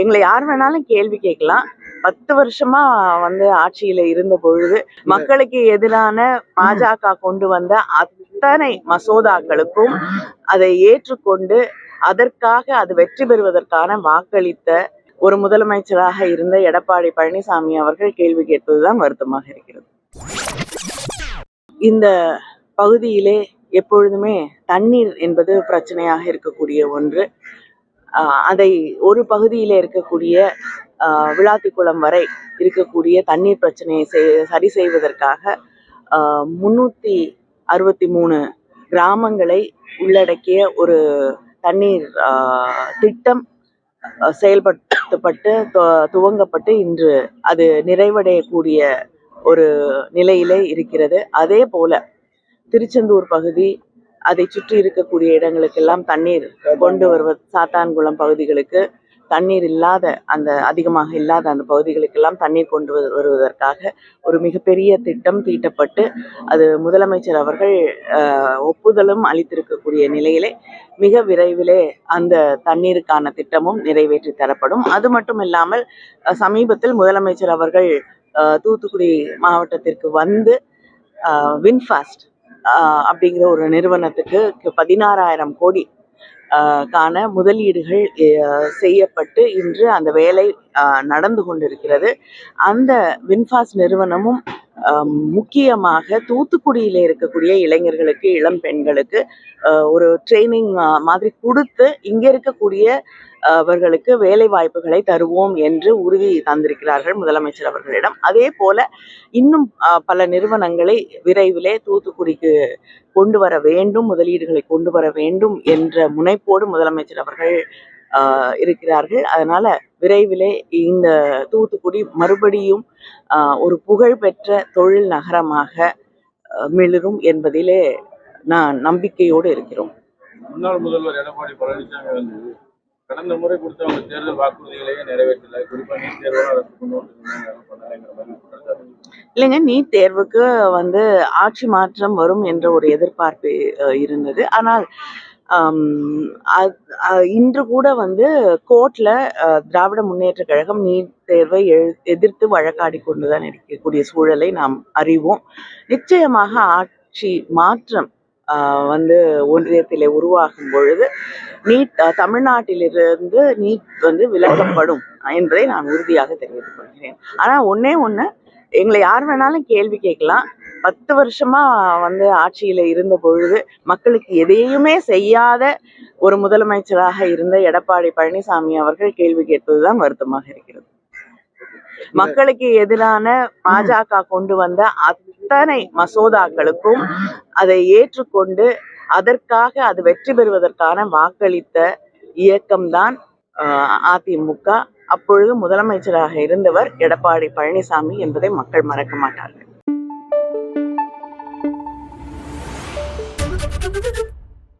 எங்களை யார் வேணாலும் கேள்வி கேட்கலாம். பத்து வருஷமா வந்து ஆட்சியில இருந்த பொழுது மக்களுக்கு எதிரான பாஜக கொண்டு வந்த அத்தனை மசோதாக்களுக்கும் அதை ஏற்றுக்கொண்டு அதற்காக அது வெற்றி பெறுவதற்கான வாக்களித்த ஒரு முதலமைச்சராக இருந்த எடப்பாடி பழனிசாமி அவர்கள் கேள்வி கேட்பதுதான் வருத்தமாக இருக்கிறது. இந்த பகுதியிலே எப்பொழுதுமே தண்ணீர் என்பது பிரச்சனையாக இருக்கக்கூடிய ஒன்று. அதை ஒரு பகுதியில் இருக்கக்கூடிய ஆஹ் விளாத்திக்குளம் வரை இருக்கக்கூடிய தண்ணீர் பிரச்சனையை செய்- சரி செய்வதற்காக முன்னூற்றி அறுபத்தி மூணு கிராமங்களை உள்ளடக்கிய ஒரு தண்ணீர் ஆஹ் திட்டம் செயல்படுத்தப்பட்டு துவங்கப்பட்டு இன்று அது நிறைவடையக்கூடிய ஒரு நிலையிலே இருக்கிறது. அதே போல திருச்செந்தூர் பகுதி அதை சுற்றி இருக்கக்கூடிய இடங்களுக்கெல்லாம் தண்ணீர் கொண்டு வருவது சாத்தான்குளம் பகுதிகளுக்கு தண்ணீர் இல்லாத அந்த அதிகமாக இல்லாத அந்த பகுதிகளுக்கெல்லாம் தண்ணீர் கொண்டு வருவதற்காக ஒரு மிகப்பெரிய திட்டம் தீட்டப்பட்டு அது முதலமைச்சர் அவர்கள் ஆஹ், ஒப்புதலும் அளித்திருக்கக்கூடிய நிலையிலே மிக விரைவிலே அந்த தண்ணீருக்கான திட்டமும் நிறைவேற்றி தரப்படும். அது மட்டும் இல்லாமல் சமீபத்தில் முதலமைச்சர் அவர்கள் ஆஹ், தூத்துக்குடி மாவட்டத்திற்கு வந்து வின்ஃபாஸ்ட் அப்படிங்கிற ஒரு நிறுவனத்துக்கு பதினாறாயிரம் கோடி ஆஹ், கான முதலீடுகள் அஹ், செய்யப்பட்டு இன்று அந்த வேலை நடந்து கொண்டிருக்கிறது. அந்த வின்ஃபாஸ்ட் நிறுவனமும் முக்கியமாக தூத்துக்குடியில இருக்கக்கூடிய இளைஞர்களுக்கு இளம் பெண்களுக்கு ஆஹ், ஒரு ட்ரைனிங் மாதிரி கொடுத்து இங்க இருக்கக்கூடிய அவர்களுக்கு வேலை வாய்ப்புகளை தருவோம் என்று உறுதி தந்திருக்கிறார்கள் முதலமைச்சர் அவர்களிடம். அதே போல இன்னும் பல நிறுவனங்களை விரைவிலே தூத்துக்குடிக்கு கொண்டு வர வேண்டும் முதலீடுகளை கொண்டு வர வேண்டும் என்ற முனைப்போடு முதலமைச்சர் அவர்கள் இருக்கிறார்கள். அதனால விரைவிலே இந்த தூத்துக்குடி மறுபடியும் ஒரு புகழ்பெற்ற தொழில் நகரமாக மிளிரும் என்பதிலே நான் நம்பிக்கையோடு இருக்கிறோம். முன்னாள் முதல்வர் எடப்பாடி பழனிசாமி வந்து கடந்த முறை கொடுத்த அவங்க தேர்தல் வாக்குறுதிகளையே நிறைவேற்றல. குறிப்பா நீட் குற்றச்சாட்டு. இல்லைங்க நீட் தேர்வுக்கு வந்து ஆட்சி மாற்றம் வரும் என்ற ஒரு எதிர்பார்ப்பு இருந்தது. ஆனால் இன்று கூட வந்து கோர்ட்ல திராவிட முன்னேற்ற கழகம் நீட் தேர்வை எதிர்த்து வழக்காடி கொண்டுதான் இருக்கக்கூடிய சூழலை நாம் அறிவோம். நிச்சயமாக ஆட்சி மாற்றம் வந்து ஒன்றியத்திலே உருவாகும் பொழுது நீட் தமிழ்நாட்டிலிருந்து நீட் வந்து விலக்கப்படும் என்பதை நான் உறுதியாக தெரிவித்துக் கொள்கிறேன். ஆனா ஒன்னே ஒன்று எங்களை யார் வேணாலும் கேள்வி கேட்கலாம். பத்து வருஷமா வந்து ஆட்சியில இருந்த பொழுது மக்களுக்கு எதையுமே செய்யாத ஒரு முதலமைச்சராக இருந்த எடப்பாடி பழனிசாமி அவர்கள் கேள்வி கேட்பதுதான் வருத்தமாக இருக்கிறது. மக்களுக்கு எதிரான பாஜக கொண்டு வந்த அத்தனை மசோதாக்களுக்கும் அதை ஏற்றுக்கொண்டு அதற்காக அது வெற்றி பெறுவதற்கான வாக்களித்த இயக்கம்தான் ஆஹ், அதிமுக. அப்பொழுது முதலமைச்சராக இருந்தவர் எடப்பாடி பழனிசாமி என்பதை மக்கள் மறக்க மாட்டார்கள்.